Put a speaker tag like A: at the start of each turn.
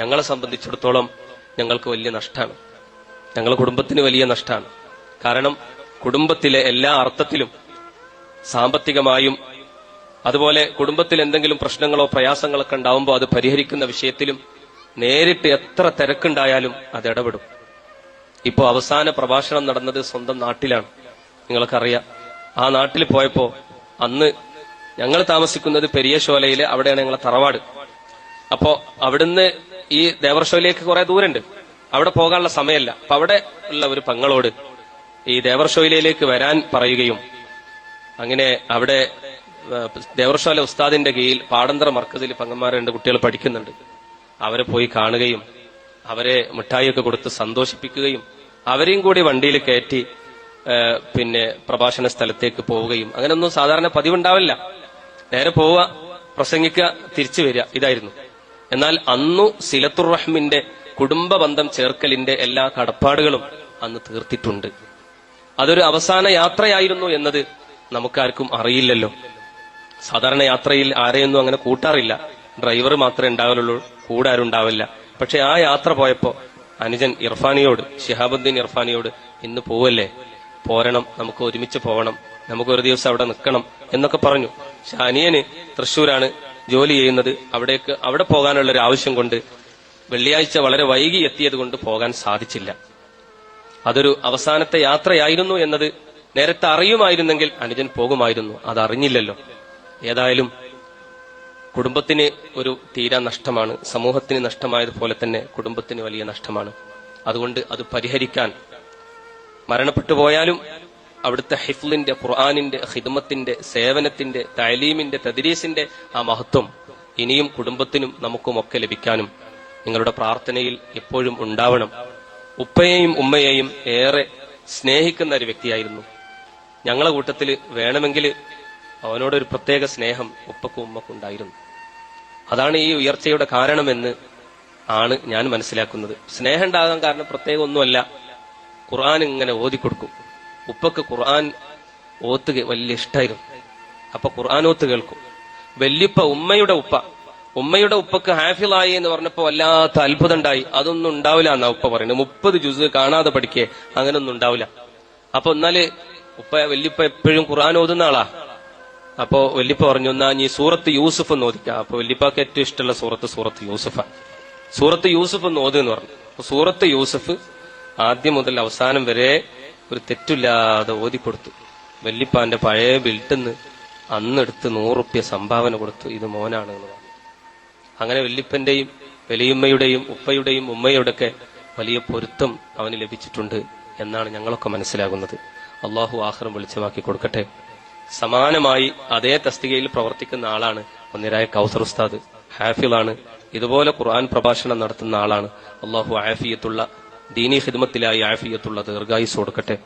A: ഞങ്ങളെ സംബന്ധിച്ചിടത്തോളം ഞങ്ങൾക്ക് വലിയ നഷ്ടമാണ്. ഞങ്ങൾ കുടുംബത്തിന് വലിയ നഷ്ടമാണ്. കാരണം കുടുംബത്തിലെ എല്ലാ അർത്ഥത്തിലും സാമ്പത്തികമായും അതുപോലെ കുടുംബത്തിൽ എന്തെങ്കിലും പ്രശ്നങ്ങളോ പ്രയാസങ്ങളൊക്കെ ഉണ്ടാവുമ്പോൾ അത് പരിഹരിക്കുന്ന വിഷയത്തിലും നേരിട്ട് എത്ര തിരക്കുണ്ടായാലും അത് ഇടപെടും. ഇപ്പോ അവസാന പ്രഭാഷണം നടന്നത് സ്വന്തം നാട്ടിലാണ്. നിങ്ങൾക്കറിയാം. ആ നാട്ടിൽ പോയപ്പോ അന്ന് ഞങ്ങൾ താമസിക്കുന്നത് പെരിയശോലയിലെ അവിടെയാണ് ഞങ്ങളെ തറവാട്. അപ്പോ അവിടുന്ന് ഈ ദേവർഷോയിലേക്ക് കുറെ ദൂരമുണ്ട് അവിടെ പോകാനുള്ള സമയമല്ല അപ്പൊ അവിടെ ഉള്ള ഒരു പങ്ങളോട് ഈ ദേവർഷോയിലേക്ക് വരാൻ പറയുകയും അങ്ങനെ അവിടെ ദേവർഷോല ഉസ്താദിന്റെ കീഴിൽ പാടന്തര മർക്കസിൽ പങ്ങന്മാരുണ്ട് കുട്ടികൾ പഠിക്കുന്നുണ്ട്. അവരെ പോയി കാണുകയും അവരെ മിഠായിയൊക്കെ കൊടുത്ത് സന്തോഷിപ്പിക്കുകയും അവരെയും കൂടി വണ്ടിയിൽ കയറ്റി പിന്നെ പ്രഭാഷണ സ്ഥലത്തേക്ക് പോവുകയും. അങ്ങനെയൊന്നും സാധാരണ പതിവുണ്ടാവില്ല. നേരെ പോവുക പ്രസംഗിക്കുക തിരിച്ചു വരിക. ഇതായിരുന്നു. എന്നാൽ അന്നു സിലത്തുറഹ്മിന്റെ കുടുംബ ബന്ധം ചേർക്കലിന്റെ എല്ലാ കടപ്പാടുകളും അന്ന് തീർത്തിട്ടുണ്ട്. അതൊരു അവസാന യാത്രയായിരുന്നു എന്നത് നമുക്കാർക്കും അറിയില്ലല്ലോ. സാധാരണ യാത്രയിൽ ആരെയൊന്നും അങ്ങനെ കൂട്ടാറില്ല. ഡ്രൈവർ മാത്രമേ ഉണ്ടാവുള്ളൂ കൂടെ ആരും ഉണ്ടാവില്ല. പക്ഷെ ആ യാത്ര പോയപ്പോ അനുജൻ ഇർഫാനിയോട് ഷിഹാബുദ്ദീൻ ഇർഫാനിയോട് ഇന്ന് പോവല്ലേ? പോരണം നമുക്ക് ഒരുമിച്ച് പോകണം നമുക്ക് ഒരു ദിവസം അവിടെ നിൽക്കണം എന്നൊക്കെ പറഞ്ഞു. പക്ഷെ അനിയന് തൃശ്ശൂരാണ് ജോലി ചെയ്യുന്നത് അവിടേക്ക് അവിടെ പോകാനുള്ള ഒരു ആവശ്യം കൊണ്ട് വെള്ളിയാഴ്ച വളരെ വൈകി എത്തിയത് കൊണ്ട് പോകാൻ സാധിച്ചില്ല. അതൊരു അവസാനത്തെ യാത്രയായിരുന്നു എന്നത് നേരത്തെ അറിയുമായിരുന്നെങ്കിൽ അനുജൻ പോകുമായിരുന്നു. അതറിഞ്ഞില്ലല്ലോ. ഏതായാലും കുടുംബത്തിന് ഒരു തീരാ നഷ്ടമാണ്. സമൂഹത്തിന് നഷ്ടമായതുപോലെ തന്നെ കുടുംബത്തിന് വലിയ നഷ്ടമാണ്. അതുകൊണ്ട് അത് പരിഹരിക്കാൻ മരണപ്പെട്ടു പോയാലും അവിടുത്തെ ഹിഫ്ലിന്റെ ഖുർആാനിന്റെ ഹിദ്മത്തിന്റെ സേവനത്തിന്റെ തലീമിന്റെ തദ്രീസിന്റെ ആ മഹത്വം ഇനിയും കുടുംബത്തിനും നമുക്കുമൊക്കെ ലഭിക്കാനും നിങ്ങളുടെ പ്രാർത്ഥനയിൽ എപ്പോഴും ഉണ്ടാവണം. ഉപ്പയെയും ഉമ്മയെയും ഏറെ സ്നേഹിക്കുന്ന ഒരു വ്യക്തിയായിരുന്നു. ഞങ്ങളെ കൂട്ടത്തിൽ വേണമെങ്കിൽ അവനോടൊരു പ്രത്യേക സ്നേഹം ഉപ്പക്കും ഉമ്മക്കും ഉണ്ടായിരുന്നു. അതാണ് ഈ ഉയർച്ചയുടെ കാരണമെന്ന് ആണ് ഞാൻ മനസ്സിലാക്കുന്നത്. സ്നേഹം ഉണ്ടാകാൻ കാരണം പ്രത്യേകം ഒന്നുമല്ല ഖുർആൻ ഇങ്ങനെ ഓതിക്കൊടുക്കും. ഉപ്പക്ക് ഖുർആൻ ഓത്ത് വലിയ ഇഷ്ടമായിരുന്നു അപ്പൊ ഖുർആൻ ഓത്ത് കേൾക്കും. വല്യുപ്പ ഉമ്മയുടെ ഉപ്പ. ഉമ്മയുടെ ഉപ്പക്ക് ഹാഫിളായി എന്ന് പറഞ്ഞപ്പോ വല്ലാത്ത അത്ഭുതം ഉണ്ടായി. അതൊന്നും ഉണ്ടാവില്ല എന്നാ ഉപ്പ പറയുന്നത്. മുപ്പത് ജ്യൂസ് കാണാതെ പഠിക്കേ അങ്ങനൊന്നും ഉണ്ടാവില്ല. അപ്പൊ എന്നാൽ ഉപ്പ വല്യുപ്പ എപ്പോഴും ഖുർആൻ ഓതുന്ന ആളാ. അപ്പോ വല്യപ്പ പറഞ്ഞു എന്നാ നീ സൂറത്ത് യൂസുഫ് എന്ന് ഓദിക്കാം അപ്പൊ വല്യപ്പാക്ക് ഏറ്റവും ഇഷ്ടമുള്ള സൂറത്ത് സൂറത്ത് യൂസുഫ. സൂറത്ത് യൂസുഫ് എന്ന് ഓതെന്ന് എന്ന് പറഞ്ഞു. സൂറത്ത് യൂസുഫ് ആദ്യം മുതൽ അവസാനം വരെ ഒരു തെറ്റില്ലാതെ ഓതിക്കൊടുത്തു വല്ലിപ്പാന്റെ പഴയ ബിൽട്ടിന്ന് അന്നെടുത്ത് നൂറുപ്യ സംഭാവന കൊടുത്തു. ഇത് മോനാണ് എന്ന് പറഞ്ഞു. അങ്ങനെ വല്ലിപ്പന്റെയും വലിയുമ്മയുടെയും ഉപ്പയുടെയും ഉമ്മയുടെ ഒക്കെ വലിയ പൊരുത്തം അവന് ലഭിച്ചിട്ടുണ്ട് എന്നാണ് ഞങ്ങളൊക്കെ മനസ്സിലാകുന്നത്. അള്ളാഹു ആഹ്റം വെളിച്ചമാക്കി കൊടുക്കട്ടെ. സമാനമായി അതേ തസ്തികയിൽ പ്രവർത്തിക്കുന്ന ആളാണ് ഒന്നിരായ കൗസർ ഉസ്താദ്. ഹാഫിളാണ്. ഇതുപോലെ ഖുർആൻ പ്രഭാഷണം നടത്തുന്ന ആളാണ്. അള്ളാഹു ആഫിയത്തുള്ള ദീനി ഹിദ്മത്തിലായി ആഫിയത്തുള്ള ദീർഘായുസ് കൊടുക്കട്ടെ.